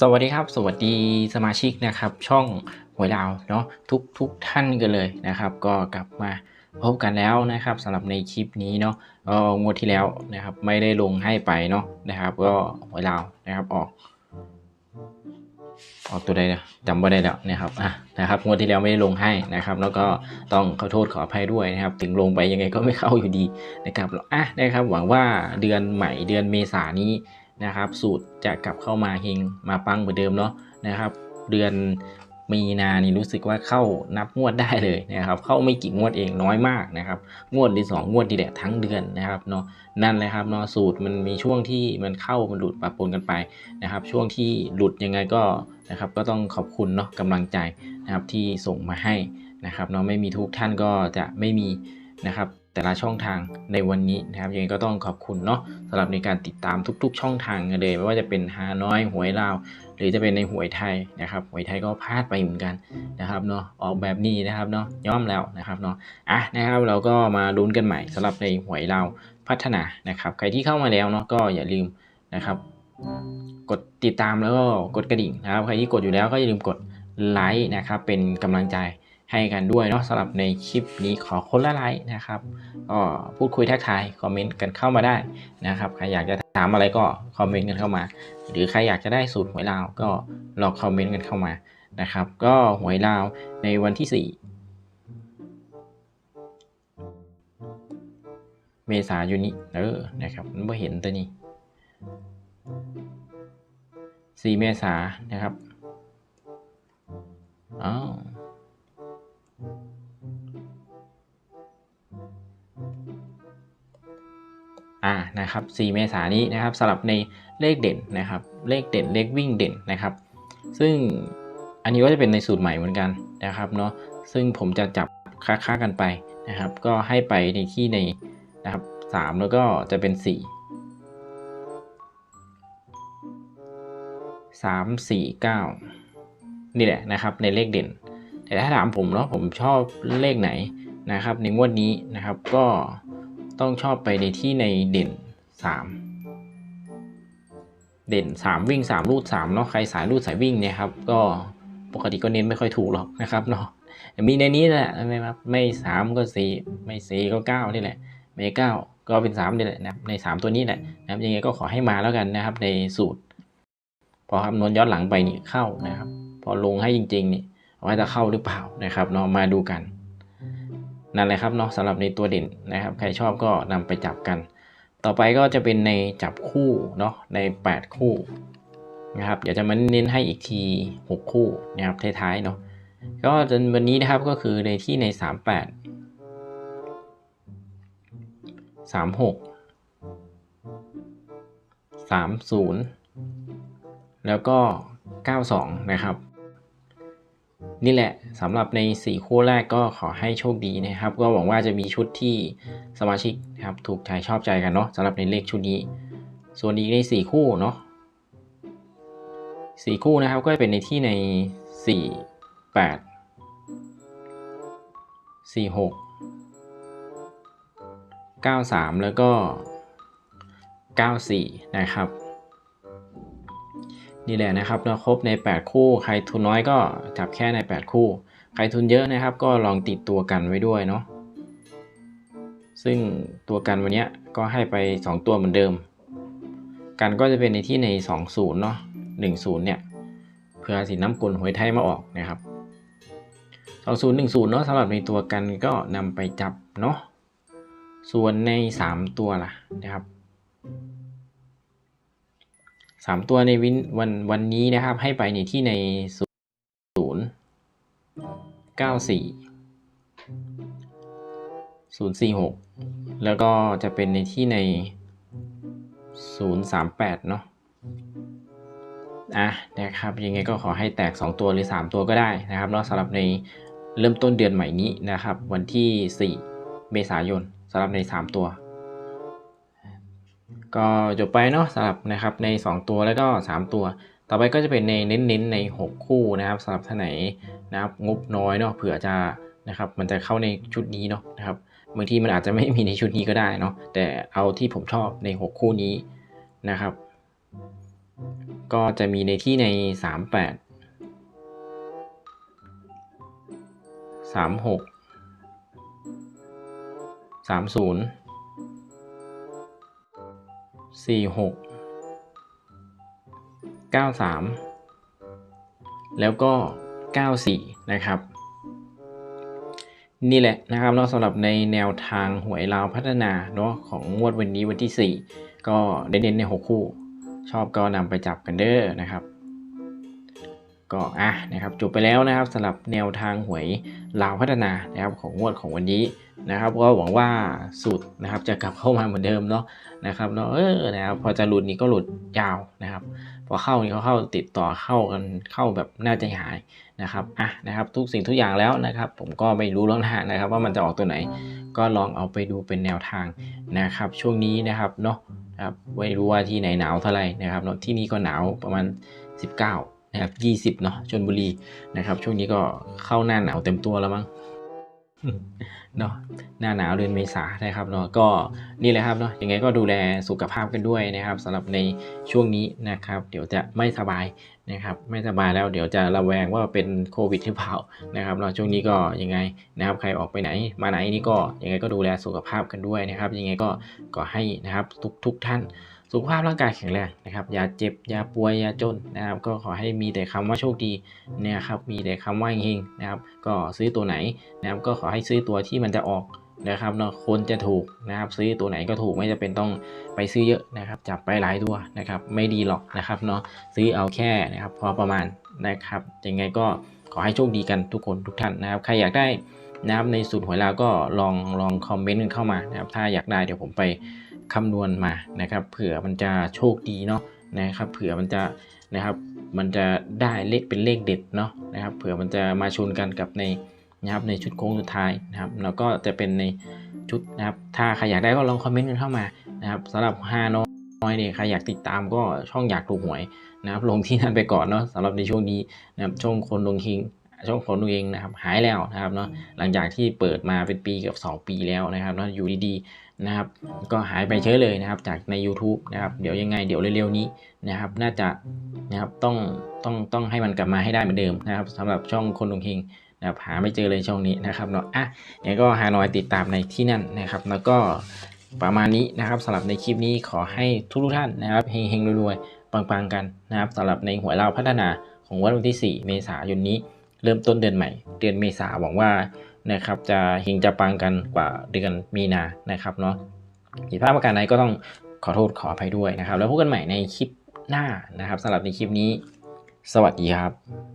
สวัสดีครับ สวัสดีสมาชิกนะครับ ช่องหวยดาวเนาะทุกทุกท่านกันเลยนะครับ ก็กลับมาพบกันแล้วนะครับสำหรับในคลิปนี้เนาะก็งวดที่แล้วนะครับ ไม่ได้ลงให้ไปเนาะนะครับ ก็หวยดาวนะครับออก ออกตัวใดนะจำไม่ได้แล้วนะครับอะนะครับงวดที่แล้วไม่ได้ลงให้นะครับ แล้วก็ต้องขอโทษขออภัยด้วยนะครับ ถึงลงไปยังไงก็ไม่เข้าอยู่ดีนะครับอะนะครับ หวังว่าเดือนใหม่เดือนเมษายน นะครับ สูตรจะกลับเข้ามาเฮงมาปังเหมือนเดิมเนาะนะครับ เดือนมีนานี่รู้สึกว่าเข้านับงวดได้เลยนะครับ เข้าไม่กี่งวดเองน้อยมากนะครับ งวดที่สองงวดที่แหละทั้งเดือนนะครับเนาะนั่นเลยครับเนาะสูตรมันมีช่วงที่มันเข้ามันหลุดปะปนกันไปนะครับ ช่วงที่หลุดยังไงก็นะครับ ก็ต้องขอบคุณเนาะกำลังใจนะครับที่ส่งมาให้นะครับเนาะไม่มีทุกท่านก็จะไม่มีนะครับ แต่ละช่องทางในวันนี้นะครับยังไงก็ต้องขอบคุณเนาะสำหรับในการติดตามทุก ๆ ช่องทางเลย ไม่ว่าจะเป็นฮาน้อยหวยลาว หรือจะเป็นในหวยไทยนะครับหวยไทยก็พลาดไปเหมือนกันนะครับเนาะออกแบบนี้นะครับเนาะย่อมแล้วนะครับเนาะอะนะครับเราก็มาลุ้นกันใหม่สำหรับในหวยลาวพัฒนานะครับ ใครที่เข้ามาแล้วเนาะก็อย่าลืมนะครับ กดติดตามแล้วก็กดกระดิ่งนะครับ ใครที่กดอยู่แล้วก็อย่าลืมกดไลค์นะครับเป็นกำลังใจ ให้กันด้วยเนาะสำหรับในคลิปนี้ขอคนละไลค์นะครับก็พูดคุยทักทายคอมเมนต์กันเข้ามาได้นะครับใครอยากจะถามอะไรก็คอมเมนต์กันเข้ามา หรือใครอยากจะได้สูตรหวยลาวก็ลองคอมเมนต์กันเข้ามานะครับ ก็หวยลาวในวันที่ 4 เมษายนนี้เออนะครับมันไม่เห็นตัวนี้ 4 เมษายนนะครับอ้าว อ่านะครับ4เมษายนนี้นะครับสำหรับในเลขเด่นนะครับ เลขเด่นเลขวิ่งเด่นนะครับ ซึ่งอันนี้ก็จะเป็นในสูตรใหม่เหมือนกันนะครับเนาะซึ่งผมจะจับค้าๆกันไปนะครับ ก็ให้ไปในที่ในนะครับ3แล้วก็จะเป็น 4 3 4 9 นี่แหละนะครับในเลขเด่น แต่ถ้าถามผมเนาะผมชอบเลขไหนนะครับ ในงวดนี้นะครับก็ ต้องชอบไปในที่ในเด่น 3 เด่น 3 วิ่ง 3 รูด3เนาะใครสายรูดสายวิ่งเนี่ยครับก็ปกติก็เน้นไม่ค่อยถูกหรอกนะครับเนาะมีในนี้แหละไม่ครับไม่3ก็4ไม่4ก็9นี่แหละไม่9ก็เป็น3นี่แหละนะครับใน3ตัวนี้แหละนะครับยังไงก็ขอให้มาแล้วกันนะครับ ในสูตร พอคำนวณย้อนหลังไปนี่เข้านะครับ พอลงให้จริงๆนี่ว่าจะเข้าหรือเปล่านะครับเนาะมาดูกัน นั่นแหละครับเนาะสำหรับในตัวเด่นนะครับ ใครชอบก็นำไปจับกัน ต่อไปก็จะเป็นในจับคู่เนาะใน 8 คู่นะครับเดี๋ยวจะมาเน้นให้อีกที 6 คู่นะครับท้ายๆเนาะก็จนวันนี้นะครับก็คือในที่ใน 38 36 30 แล้วก็ 92 นะครับ นี่แหละสำหรับใน 4 คู่แรกก็ขอให้โชคดีนะครับ ก็หวังว่าจะมีชุดที่สมาชิกนะครับถูกใจชอบใจกันเนาะสำหรับในเลขชุดนี้ ส่วนอีกใน 4 คู่เนาะ4คู่นะครับก็เป็นในที่ใน 4 8 4 6 93 แล้วก็ 94 นะครับ นี่แหละนะครับเราครบใน 8 คู่ ใครทุนน้อยก็จับแค่ใน 8 คู่ ใครทุนเยอะนะครับ ก็ลองติดตัวกันไว้ด้วยเนาะซึ่งตัวกันวันนี้ก็ให้ไป 2 ตัวเหมือนเดิม กันก็จะเป็นในที่ใน 20เนาะ10 เนี่ยเพื่อสินน้ำกลหวยไทยมาออกนะครับ 2010 เนาะสำหรับในตัวกันก็นำไปจับเนาะส่วนใน 3 ตัวล่ะนะครับ สามตัวในวินวันวันนี้นะครับ ให้ไปในที่ในศูนย์เก้าสี่ศูนย์สี่หกแล้วก็จะเป็นในที่ในศูนย์สามแปดเนาะอะนะครับยังไงก็ขอให้แตก 2 ตัวหรือ 3 ตัวก็ได้นะครับเนาะสำหรับในเริ่มต้นเดือนใหม่นี้นะครับ วันที่ 4 เมษายนสำหรับใน 3 ตัว ก็จบไปเนาะสำหรับนะครับใน 2 ตัวแล้วก็ 3 ตัว ต่อไปก็จะเป็นในเน้นๆใน 6 คู่นะครับสำหรับท่านไหนนะครับงบน้อยเนาะเผื่อจะนะครับมันจะเข้าในชุดนี้เนาะนะครับบางทีมันอาจจะไม่มีในชุดนี้ก็ได้เนาะแต่เอาที่ผมชอบใน 6 คู่นี้นะครับ ก็จะมีในที่ในสามแปด สี่หกเก้าสามแล้วก็เก้าสี่นะครับ นี่แหละนะครับเนาะสำหรับในแนวทางหวยลาวพัฒนาเนาะของงวดวันนี้วันที่ 4 ก็ได้เน้นใน 6 คู่ ชอบก็นำไปจับกันเด้อนะครับ ก็อะนะครับจบไปแล้วนะครับสำหรับแนวทางหวยลาวพัฒนานะครับของงวดของวันนี้นะครับก็หวังว่าสูตรนะครับจะกลับเข้ามาเหมือนเดิมเนาะนะครับเนาะเออนะครับพอจะหลุดนี้ก็หลุดยาวนะครับ พอเข้านี่เขาเข้าติดต่อเข้ากันเข้าแบบน่าใจหายนะครับอะนะครับทุกสิ่งทุกอย่างแล้วนะครับ ผมก็ไม่รู้ล่วงหน้านะครับ ว่ามันจะออกตัวไหน ก็ลองเอาไปดูเป็นแนวทางนะครับ ช่วงนี้นะครับเนาะครับไม่รู้ว่าที่ไหนหนาวเท่าไหร่นะครับเนาะที่นี่ก็หนาวประมาณ 19 นะครับ20เนาะชลบุรีนะครับ ช่วงนี้ก็เข้าหน้าหนาวเต็มตัวแล้วมั้งเนาะหน้าหนาวเดือนเมษานะครับเนาะก็นี่แหละครับเนาะยังไงก็ดูแลสุขภาพกันด้วยนะครับสำหรับในช่วงนี้นะครับ เดี๋ยวจะไม่สบายนะครับ ไม่สบายแล้วเดี๋ยวจะระแวงว่าเป็นโควิดหรือเปล่านะครับเนาะช่วงนี้ก็ยังไงนะครับใครออกไปไหน มาไหนนี่ก็ยังไงก็ดูแลสุขภาพกันด้วยนะครับ ยังไงก็ก็ให้นะครับทุกทุกท่าน สุขภาพร่างกายแข็งแรงนะครับอย่าเจ็บอย่าป่วยอย่าจนนะครับก็ขอให้มีแต่คำว่าโชคดีเนี่ยครับมีแต่คำว่าเฮงๆนะครับก็ซื้อตัวไหนนะครับก็ขอให้ซื้อตัวที่มันจะออกนะครับเนาะคนจะถูกนะครับซื้อตัวไหนก็ถูกไม่จะเป็นต้องไปซื้อเยอะนะครับ จับไปหลายตัวนะครับไม่ดีหรอกนะครับเนาะซื้อเอาแค่นะครับพอประมาณนะครับยังไงก็ขอให้โชคดีกันทุกคนทุกท่านนะครับใครอยากได้นะครับในสูตรหวยลาวก็ลองลองคอมเมนต์กันเข้ามานะครับถ้าอยากได้เดี๋ยวผมไป คำนวณมานะครับ เผื่อมันจะโชคดีเนาะนะครับ เผื่อมันจะนะครับมันจะได้เลขเป็นเลขเด็ดเนาะนะครับ เผื่อมันจะมาชนกันกับในนะครับในชุดโค้งสุดท้ายนะครับแล้วก็จะเป็นในชุดนะครับ ถ้าใครอยากได้ก็ลองคอมเมนต์กันเข้ามานะครับสำหรับฮานอยเนี่ยใครอยากติดตามก็ช่องอยากถูกหวยนะครับ ลงที่นั่นไปก่อนเนาะสำหรับในช่วงนี้นะครับช่องคนลงคิงช่องคนดูเองนะครับหายแล้วนะครับเนาะหลังจากที่เปิดมาเป็นปีกับ 2 ปีแล้วนะครับเนาะอยู่ดีๆ นะครับ ก็หายไปเฉยเลยนะครับ จากใน YouTube นะครับ เดี๋ยวยังไงเดี๋ยวเร็วๆนี้นะครับ น่าจะนะครับต้องต้องต้องให้มันกลับมาให้ได้เหมือนเดิมนะครับสำหรับช่องคนลงเฮงนะครับหาไม่เจอเลยช่องนี้นะครับเนาะอะยังก็หาหน่อยติดตามในที่นั่นนะครับ แล้วก็ประมาณนี้นะครับสำหรับในคลิปนี้ขอให้ทุกท่านนะครับเฮงๆรวยๆปังๆกันนะครับสำหรับในหัวเราพัฒนาของวันที่ 4 เมษายนนี้ เริ่มต้นเดือนใหม่ เดือนเมษาหวังว่า นะครับจะเฮงจะปังกันกว่าเดือนมีนานะครับเนาะผิดพลาดประการใดก็ต้องขอโทษขออภัยด้วยนะครับ แล้วพบกันใหม่ในคลิปหน้านะครับสำหรับในคลิปนี้ สวัสดีครับ